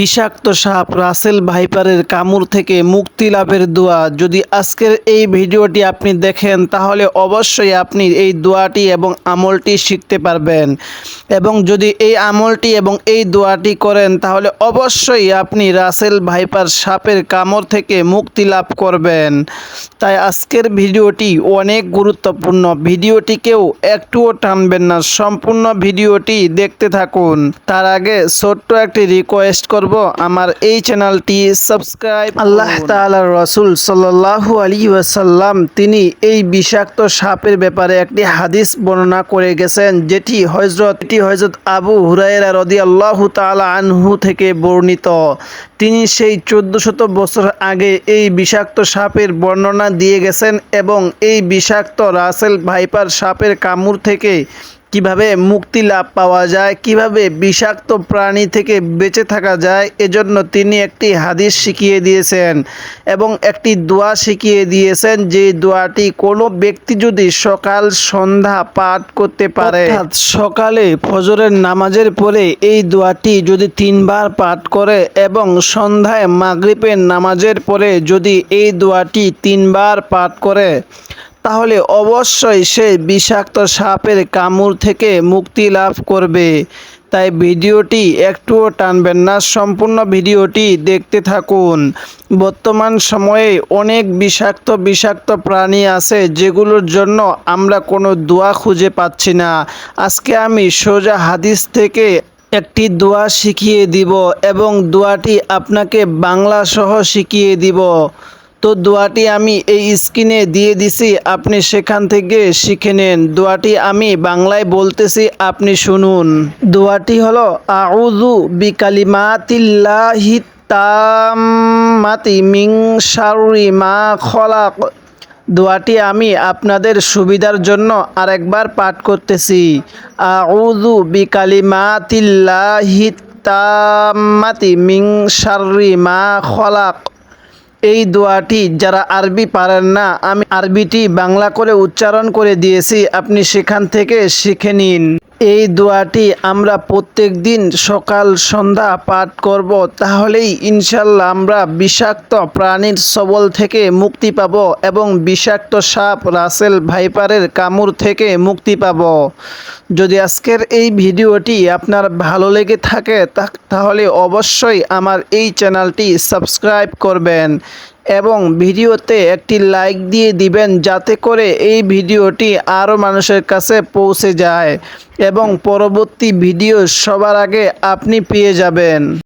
বিষাক্ত সাপ রাসেল ভাইপারের কামড় থেকে মুক্তি লাভের দোয়া। যদি আজকের এই ভিডিওটি আপনি দেখেন, তাহলে অবশ্যই আপনি এই দোয়াটি এবং আমলটি শিখতে পারবেন। এবং যদি এই আমলটি এবং এই দোয়াটি করেন, তাহলে অবশ্যই আপনি রাসেল ভাইপার সাপের কামড় থেকে মুক্তি লাভ করবেন। তাই আজকের ভিডিওটি অনেক গুরুত্বপূর্ণ। ভিডিওটিকেও একটুও টানবেন না। সম্পূর্ণ ভিডিওটি দেখতে থাকুন। তার আগে ছোট্ট একটি রিকোয়েস্ট করব। আমার এই চ্যানেলটি সাবস্ক্রাইব আল্লাহ তাআলার রসুল সাল্লাল্লাহু আলী ওয়াসাল্লাম তিনি এই বিষাক্ত সাপের ব্যাপারে একটি হাদিস বর্ণনা করে গেছেন যেটি হজরত এটি হজরত আবু হুরায়রা রদি আল্লাহ তাআলা আনহু থেকে বর্ণিত। তিনি সেই চোদ্দ শত বছর আগে এই বিষাক্ত সাপের বর্ণনা দিয়ে গেছেন এবং এই বিষাক্ত রাসেল ভাইপার সাপের কামড় থেকে কীভাবে মুক্তি লাভ পাওয়া যায়, কীভাবে বিষাক্ত প্রাণী থেকে বেঁচে থাকা যায়, এজন্য তিনি একটি হাদিস শিখিয়ে দিয়েছেন এবং একটি দোয়া শিখিয়ে দিয়েছেন যে দোয়াটি কোনো ব্যক্তি যদি সকাল সন্ধ্যা পাঠ করতে পারে। সকালে ফজরের নামাজের পরে এই দোয়াটি যদি তিনবার পাঠ করে এবং সন্ধ্যায় মাগরিবের নামাজের পরে যদি এই দোয়াটি তিনবার পাঠ করে তাহলে অবশ্যই সে বিষাক্ত সাপের কামড় থেকে মুক্তি লাভ করবে। তাই ভিডিওটি একটুও টানবেন না, সম্পূর্ণ ভিডিওটি দেখতে থাকুন। বর্তমান সময়ে অনেক বিষাক্ত বিষাক্ত প্রাণী আছে যেগুলোর জন্য আমরা কোনো দোয়া খুঁজে পাচ্ছি না। আজকে আমি সোজা হাদিস থেকে একটি দোয়া শিখিয়ে দিব এবং দোয়াটি আপনাকে বাংলা সহ শিখিয়ে দিব। তো দোয়াটি আমি এই স্ক্রিনে দিয়ে দিছি, আপনি সেখান থেকে শিখে নেন। দোয়াটি আমি বাংলায় বলতেছি, আপনি শুনুন। দোয়াটি হলো, আউযু বিকালিমাতিল্লাহি মিং খলাক। দোয়াটি আমি আপনাদের সুবিধার জন্য আরেকবার পাঠ করতেছি, আউযু বিকালিমাতিল্লাহি তাম্মাতি মিং শাররি মা খলাক। এই দোয়াটি যারা আরবি পারেন না, আমি আরবিটি বাংলা করে উচ্চারণ করে দিয়েছি, আপনি সেখান থেকে শিখে নিন। এই দোয়াটি আমরা প্রত্যেক দিন সকাল, সন্ধ্যা পাঠ করব। তাহলেই ইনশাল্লাহ আমরা বিষাক্ত প্রাণীর সবল থেকে মুক্তি পাব এবং বিষাক্ত সাপ, রাসেল ভাইপারের কামড় থেকে মুক্তি পাব। যদি আজকের এই ভিডিওটি আপনার ভালো লেগে থাকে তাহলে অবশ্যই আমার এই চ্যানেলটি সাবস্ক্রাইব করবেন। এবং ভিডিওতে একটি লাইক দিয়ে দিবেন যাতে করে এই ভিডিওটি আরও মানুষের কাছে পৌঁছে যায় এবং পরবর্তী ভিডিও সবার আগে আপনি পেয়ে যাবেন।